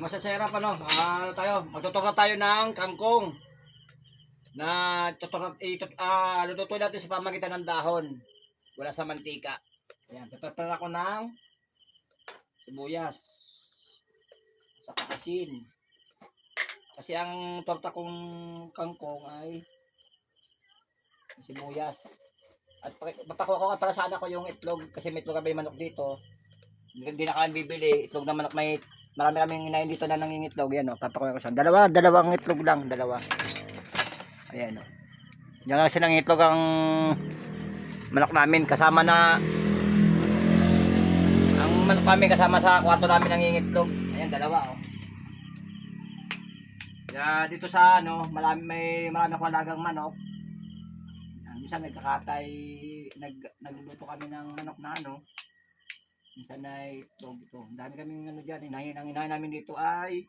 Ano sa sarap ano? Ah, tayo? Magtutok tayo ng kangkong. Na tutok itut ah lututuin natin sa pamagitan ng dahon. Wala sa mantika. Ayan, tutok ako ng sibuyas. Saka asin. Kasi ang torta kong kangkong ay sibuyas. At papakuha ko para sana ko yung itlog kasi may itlog kami manok dito. Hindi na kami bibili. Itlog na manok may marami kaming inayin dito na nangingitlog. Yan o, papakuha ko siya. Dalawa, dalawang itlog lang. Dalawa. Ayan o. Yan kasi nangitlog ang manok namin kasama na ang manok namin kasama sa kwarto namin nangingitlog. Ayan, dalawa o. Kaya dito sa ano, marami may marami akong alagang manok. Minsan nagkakatay, nag nagluluto kami ng manok na ano. Minsan ay itlog ito. Ang dami kaming ano diyan, inahin ang inahin namin dito ay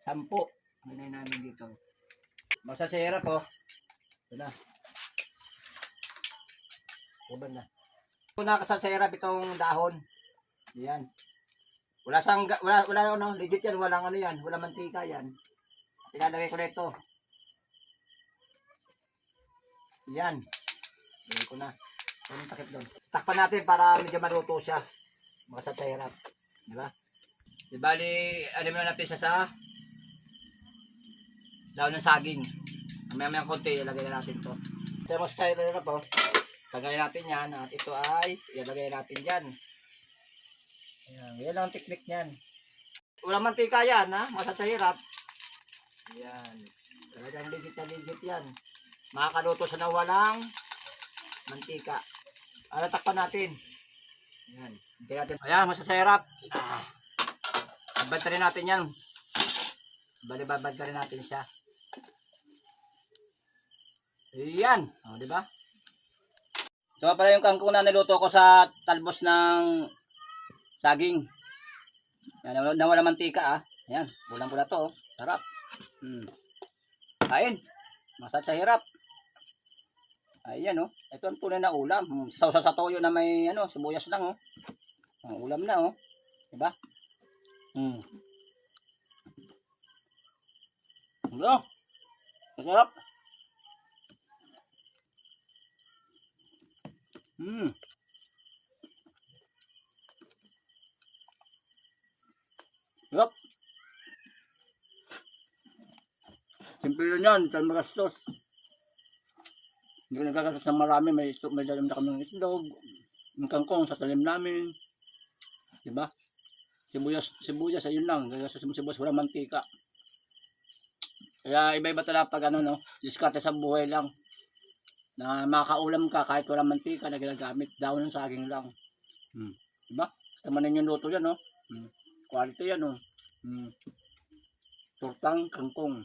sampo. Ang inahin namin dito. Basta sa hirap oh. Ito na. Uban na. Ito na kasal sa hirap itong dahon. Yan. Wala sang wala wala ano, legit yan, walang ano yan, wala mantika yan. Ilalagay ko na ito. Yan. Lagay ko na. Anong takip doon? Takpan natin para medyo maluto siya. Makasat sa hirap. Di ba? Di bali, ano na natin siya sa daon ng saging. Maya maya konti, ilagay na natin to. Ito mo sa hirap po. Tagay natin yan. At ito ay, ilagay natin dyan. Ayan, yan lang ang teknik niyan. Walang mantika yan, ha? Masat sa hirap. Yan. Talagang ligit na ligit yan. Makakaluto sa na walang mantika. Ano takpan natin? Yan. Hintay natin. Ayan, masasarap. Ah. Rin natin yan. Balibabad ka rin natin siya. Ayan. O, di ba? Ito nga pala yung kangkong na niluto ko sa talbos ng saging. Yan, nawala, nawala mantika ah. Ayan, bulang-bula to. oh. Sarap. Hmm. Kain. Masat sa hirap. Ayan oh. Ito ang tunay na ulam. Hmm. Sausaw sa toyo na may ano, sibuyas lang oh. Ang ulam na oh. Diba? Hmm. Ano? Masarap. Hmm. Yup. Simple yun yan, saan magastos. Hindi ko nagagastos ng marami, may, may dalim na kami ng itlog, ng kangkong sa talim namin. Diba? Sibuyas, sibuyas, ayun lang, gagastos mo sibuyas, walang mantika. Kaya iba-iba talaga pag ano, no, diskarte sa buhay lang. Na makaulam ka kahit walang mantika na ginagamit, daon ng saging lang. Hmm. Diba? Tamanin yung luto yan, no? Hmm. Quality yan, no? Hmm. Tortang kangkong.